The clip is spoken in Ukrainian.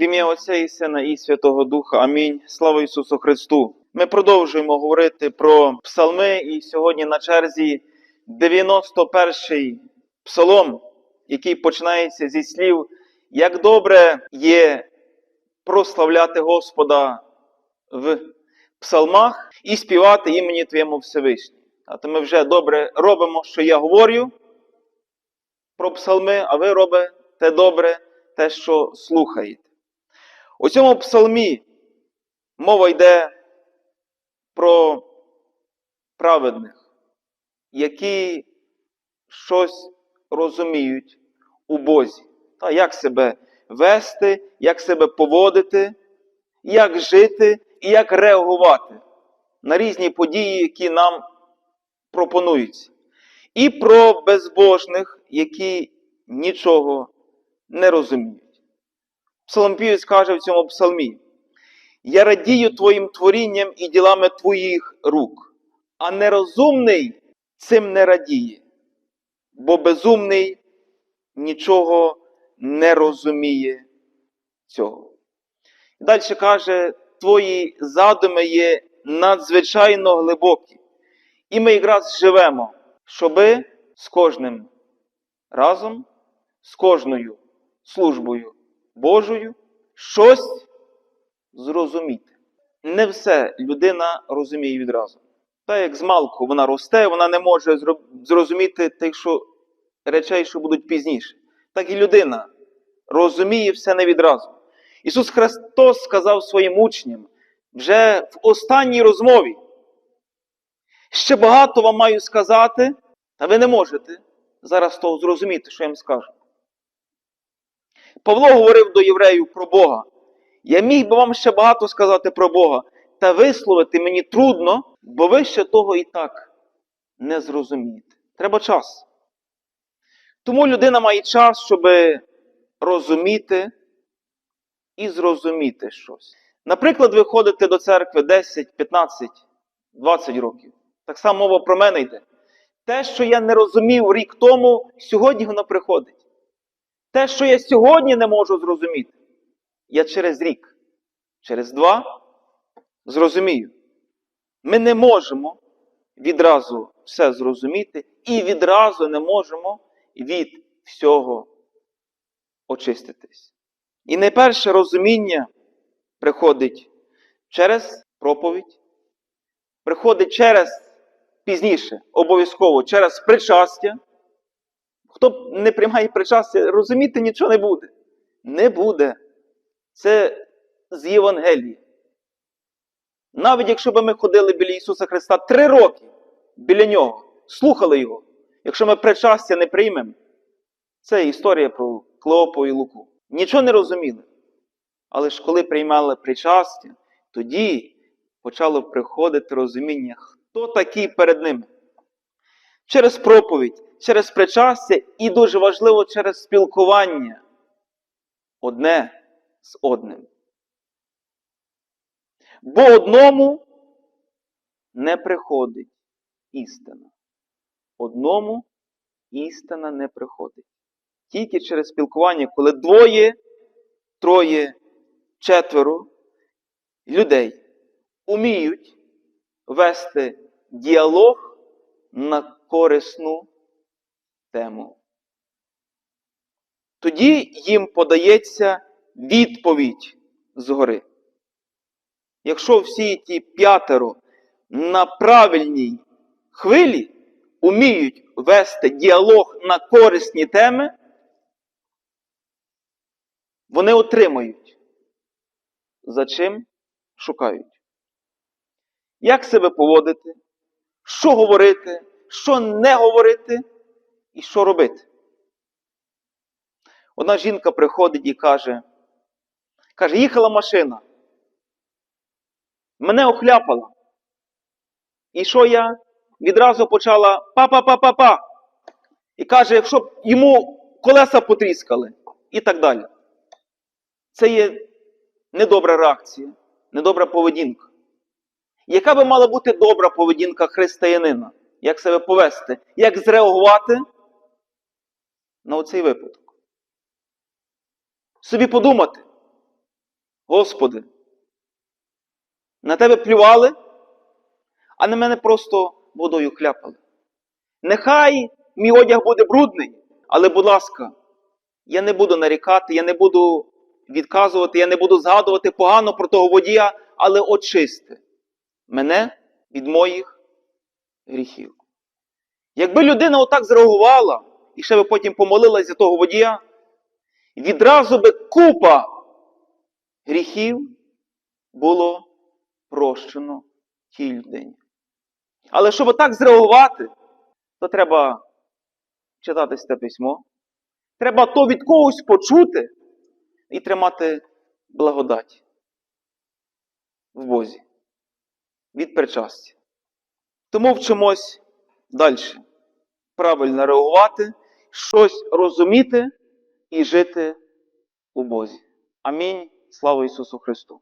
В ім'я Отця і Сина і Святого Духа. Амінь. Слава Ісусу Христу. Ми продовжуємо говорити про псалми, і сьогодні на черзі 91-й псалом, який починається зі слів, як добре є прославляти Господа в псалмах і співати імені Твоєму Всевишній. А то ми вже добре робимо, що я говорю про псалми, а ви робите добре те, що слухаєте. У цьому псалмі мова йде про праведних, які щось розуміють у Бозі. Та як себе вести, як себе поводити, як жити і як реагувати на різні події, які нам пропонуються. І про безбожних, які нічого не розуміють. Псаломпівець каже в цьому псалмі: Я радію твоїм творінням і ділами твоїх рук, а нерозумний цим не радіє, бо безумний нічого не розуміє цього. Далі каже, твої задуми є надзвичайно глибокі, і ми якраз живемо, щоби з кожним разом, з кожною службою Божою щось зрозуміти. Не все людина розуміє відразу. Та як з малку вона росте, вона не може зрозуміти тих, що речей, що будуть пізніше. Так і людина розуміє все не відразу. Ісус Христос сказав своїм учням вже в останній розмові. Ще багато вам маю сказати, та ви не можете зараз того зрозуміти, що я вам скажу. Павло говорив до євреїв про Бога. Я міг би вам ще багато сказати про Бога, та висловити мені трудно, бо ви ще того і так не зрозумієте. Треба час. Тому людина має час, щоб розуміти і зрозуміти щось. Наприклад, ви ходите до церкви 10, 15, 20 років. Так само мова про мене йде. Те, що я не розумів рік тому, сьогодні воно приходить. Те, що я сьогодні не можу зрозуміти, я через рік, через два зрозумію. Ми не можемо відразу все зрозуміти і відразу не можемо від всього очиститись. І найперше розуміння приходить через проповідь, приходить через пізніше, обов'язково через причастя. Хто не приймає причастя, розуміти нічого не буде. Не буде. Це з Євангелії. Навіть якщо б ми ходили біля Ісуса Христа три роки біля Нього, слухали Його, якщо ми причастя не приймемо, це історія про Клеопу і Луку. Нічого не розуміли. Але ж коли приймали причастя, тоді почало приходити розуміння, хто такий перед ними. Через проповідь, через причастя і дуже важливо через спілкування одне з одним. Бо одному не приходить істина. Одному істина не приходить. Тільки через спілкування, коли двоє, троє, четверо людей уміють вести діалог на корисну тему. Тоді їм подається відповідь згори. Якщо всі ті п'ятеро на правильній хвилі уміють вести діалог на корисні теми, вони отримають, за чим шукають. Як себе поводити, що говорити, що не говорити і що робити. Одна жінка приходить і каже, каже, їхала машина. Мене охляпала. І що я відразу почала па-па-па-па-па. І каже, якщо б йому колеса потріскали, і так далі. Це є недобра реакція, недобра поведінка. Яка би мала бути добра поведінка християнина? Як себе повести? Як зреагувати на оцей випадок? Собі подумати, Господи, на тебе плювали, а на мене просто водою хляпали. Нехай мій одяг буде брудний, але, будь ласка, я не буду нарікати, я не буду відказувати, я не буду згадувати погано про того водія, але очисти мене від моїх гріхів. Якби людина отак зреагувала і ще би потім помолилась за того водія, відразу би купа гріхів було прощено тій людині. Але щоб так зреагувати, то треба читати це письмо, треба то від когось почути і тримати благодать в Бозі від причастя. Тому вчимось далі. Правильно реагувати, щось розуміти і жити у Бозі. Амінь. Слава Ісусу Христу!